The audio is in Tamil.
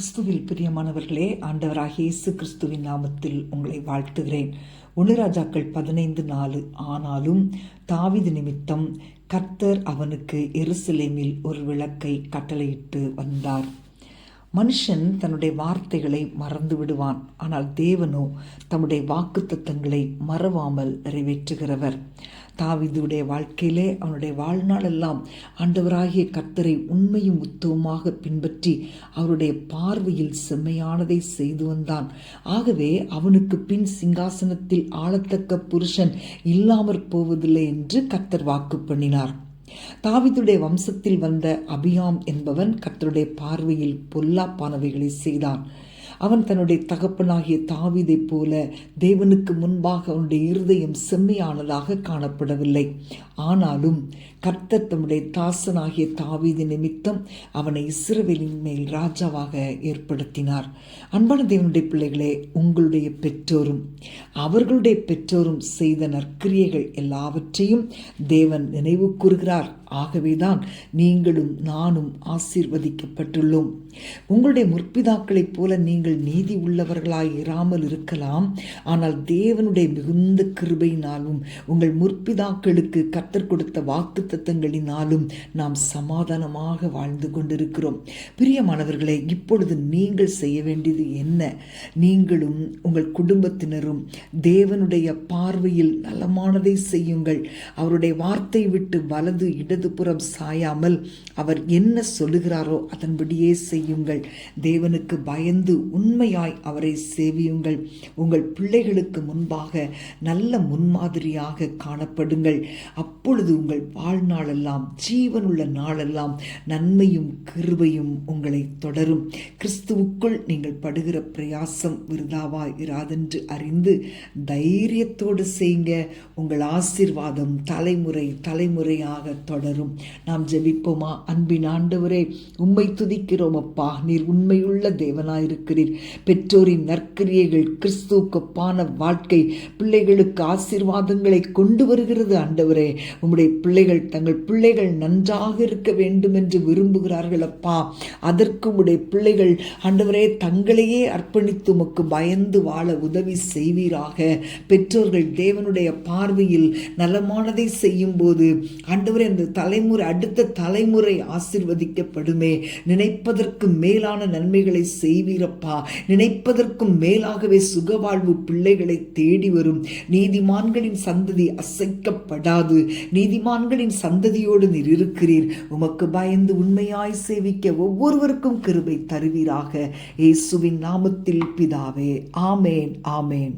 கிறிஸ்துவில் பிரியமானவர்களே ஆண்டவராக இயேசு கிறிஸ்துவின் நாமத்தில் உங்களை வாழ்த்துகிறேன். ஒனுராஜாக்கள் பதினைந்து நாலு. ஆனாலும் தாவிது நிமித்தம் கர்த்தர் அவனுக்கு எருசலேமில் ஒரு விளக்கை கட்டளையிட்டு வந்தார். மனுஷன் தன்னுடைய வார்த்தைகளை மறந்து விடுவான். ஆனால் தேவனோ தம்முடைய வாக்குத்தத்தங்களை மறவாமல் நிறைவேற்றுகிறவர். தாவிதுடைய வாழ்க்கையிலே அவனுடைய வாழ்நாளெல்லாம் ஆண்டவராகிய கர்த்தரை உண்மையும் உத்தவமாக பின்பற்றி அவருடைய பார்வையில் செம்மையானதை செய்து வந்தான். ஆகவே அவனுக்கு பின் சிங்காசனத்தில் ஆளத்தக்க புருஷன் இல்லாமற் போவதில்லை என்று கர்த்தர் வாக்கு பண்ணினார். தாவிதுடைய வம்சத்தில் வந்த அபியாம் என்பவன் கர்த்தருடைய பார்வையில் பொல்லாப்பானவைகளை செய்தான். அவன் தன்னுடைய தகப்பனாகிய தாவிதைப் போல தேவனுக்கு முன்பாக அவனுடைய இருதயம் செம்மையானதாக காணப்படவில்லை. ஆனாலும் கர்த்தர் தம்முடைய தாசனாகிய தாவீது நிமித்தம் அவனை இஸ்ரவேலின் மேல் ராஜாவாக ஏற்படுத்தினார். அன்பான தேவனுடைய பிள்ளைகளே உங்களுடைய பெற்றோரும் அவர்களுடைய பெற்றோரும் செய்த நற்கிரியைகள் எல்லாவற்றையும் தேவன் நினைவு கூறுகிறார். ஆகவேதான் நீங்களும் நானும் ஆசீர்வதிக்கப்பட்டுள்ளோம். உங்களுடைய முற்பிதாக்களைப் போல நீங்கள் நீதி உள்ளவர்களாய் இராமல் இருக்கலாம். ஆனால் தேவனுடைய மிகுந்த கிருபையினாலும் உங்கள் முற்பிதாக்களுக்கு கத்தர் கொடுத்த வாக்கு தத்தங்களினாலும் நாம் சமாதானமாக வாழ்ந்து கொண்டிருக்கிறோம். பிரியமானவர்களே இப்பொழுது நீங்கள் செய்ய வேண்டியது என்ன? நீங்களும் உங்கள் குடும்பத்தினரும் தேவனுடைய பார்வையில் நலமானதை செய்யுங்கள். அவருடைய வார்த்தை விட்டு வலது இடதுபுறம் சாயாமல் அவர் என்ன சொல்லுகிறாரோ அதன்படியே செய்யுங்கள். தேவனுக்கு பயந்து உண்மையாய் அவரை சேவியுங்கள். உங்கள் பிள்ளைகளுக்கு முன்பாக நல்ல முன்மாதிரியாக காணப்படுங்கள். அப்பொழுது உங்கள் வாழ்நாளெல்லாம் ஜீவனுள்ள நாளெல்லாம் நன்மையும் கிருபையும் உங்களை தொடரும். கிறிஸ்துவுக்குள் நீங்கள் படுகிற பிரயாசம் விருதாவாய் இராதென்று அறிந்து தைரியத்தோடு செய்யுங்க. உங்கள் ஆசீர்வாதம் தலைமுறை தலைமுறையாக தொடரும். நாம் ஜெபிப்போமா? அன்பின் ஆண்டவரே உம்மை துதிக்கிறோம் அப்பா. நீர் உண்மையுள்ள தேவனாயிருக்கிறீர். பெற்றோரின் நற்கிரியைகள் கிறிஸ்துவுக்கொப்பான வாழ்க்கை பிள்ளைகளுக்கு ஆசீர்வாதங்களை கொண்டு வருகிறது ஆண்டவரே. உம்முடைய பிள்ளைகள் தங்கள் பிள்ளைகள் நன்றாக இருக்க வேண்டும் என்று விரும்புகிறார்கள் அப்பா. அதற்கு உம்முடைய பிள்ளைகள் ஆண்டவரே தங்களையே அர்ப்பணித்து உமக்கு பயந்து வாழ உதவி செய்வீராக. பெற்றோர்கள் தேவனுடைய பார்வையில் நலமானதை செய்யும் போது ஆண்டவரே அந்த தலைமுறை அடுத்த தலைமுறை ஆசிர்வதிக்கப்படுமே. நினைப்பதற்கு மேலான நன்மைகளை செய்வீரப்பா. நினைப்பதற்கும் மேலாகவே சுகவாழ்வு பிள்ளைகளை தேடி வரும். நீதிமான்களின் சந்ததி அசைக்கப்படாது. நீதிமான்களின் சந்ததியோடு நீர் இருக்கிறீர். உமக்கு பயந்து உண்மையாய் சேவிக்க ஒவ்வொருவருக்கும் கிருபை தருவீராக. இயேசுவின் நாமத்தில் பிதாவே. ஆமேன் ஆமேன்.